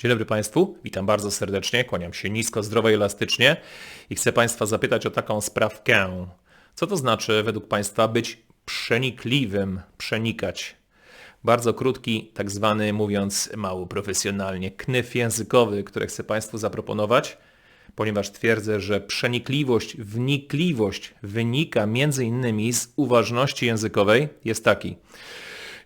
Dzień dobry Państwu, witam bardzo serdecznie, kłaniam się nisko, zdrowo i elastycznie i chcę Państwa zapytać o taką sprawkę. Co to znaczy według Państwa być przenikliwym, przenikać? Bardzo krótki, tak zwany, mówiąc mało profesjonalnie, knyf językowy, który chcę Państwu zaproponować, ponieważ twierdzę, że przenikliwość, wnikliwość wynika między innymi z uważności językowej, jest taki.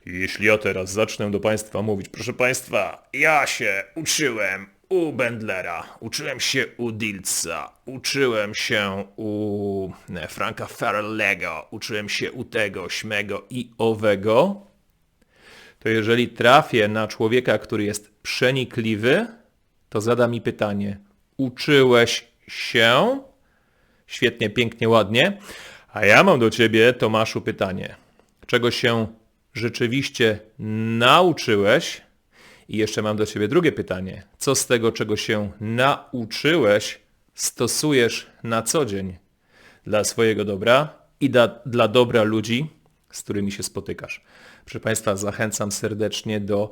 Jeśli ja teraz zacznę do Państwa mówić, proszę Państwa, ja się uczyłem u Bendlera, uczyłem się u Dilca, uczyłem się u e, Franka Farrellego, uczyłem się u tego, śmego i owego, to jeżeli trafię na człowieka, który jest przenikliwy, to zada mi pytanie, uczyłeś się? Świetnie, pięknie, ładnie. A ja mam do Ciebie, Tomaszu, pytanie. Czego się rzeczywiście nauczyłeś? I jeszcze mam do Ciebie drugie pytanie. Co z tego, czego się nauczyłeś, stosujesz na co dzień dla swojego dobra i dla, dla dobra ludzi, z którymi się spotykasz? Proszę Państwa, zachęcam serdecznie do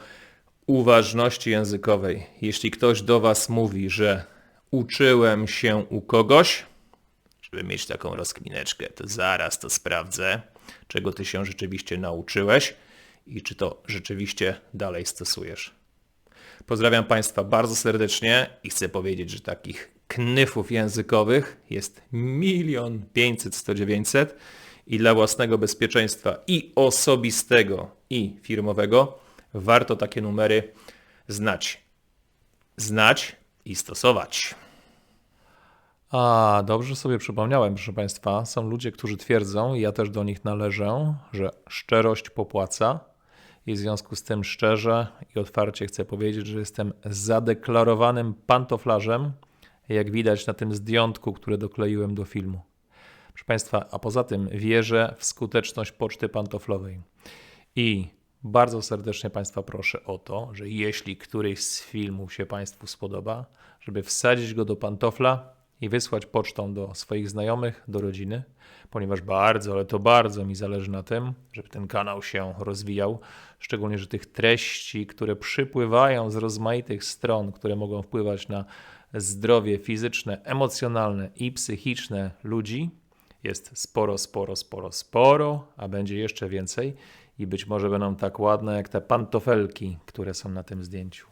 uważności językowej. Jeśli ktoś do Was mówi, że uczyłem się u kogoś, żeby mieć taką rozkmineczkę, to zaraz to sprawdzę, czego ty się rzeczywiście nauczyłeś i czy to rzeczywiście dalej stosujesz. Pozdrawiam Państwa bardzo serdecznie i chcę powiedzieć, że takich knyfów językowych jest milion pięćset, sto dziewięćset i dla własnego bezpieczeństwa i osobistego i firmowego warto takie numery znać. Znać i stosować. A, dobrze sobie przypomniałem, proszę Państwa, są ludzie, którzy twierdzą, i ja też do nich należę, że szczerość popłaca. I w związku z tym szczerze i otwarcie chcę powiedzieć, że jestem zadeklarowanym pantoflarzem, jak widać na tym zdjątku, które dokleiłem do filmu. Proszę Państwa, a poza tym wierzę w skuteczność poczty pantoflowej. I bardzo serdecznie Państwa proszę o to, że jeśli któryś z filmów się Państwu spodoba, żeby wsadzić go do pantofla i wysłać pocztą do swoich znajomych, do rodziny, ponieważ bardzo, ale to bardzo mi zależy na tym, żeby ten kanał się rozwijał, szczególnie, że tych treści, które przypływają z rozmaitych stron, które mogą wpływać na zdrowie fizyczne, emocjonalne i psychiczne ludzi, jest sporo, sporo, sporo, sporo, a będzie jeszcze więcej i być może będą tak ładne jak te pantofelki, które są na tym zdjęciu.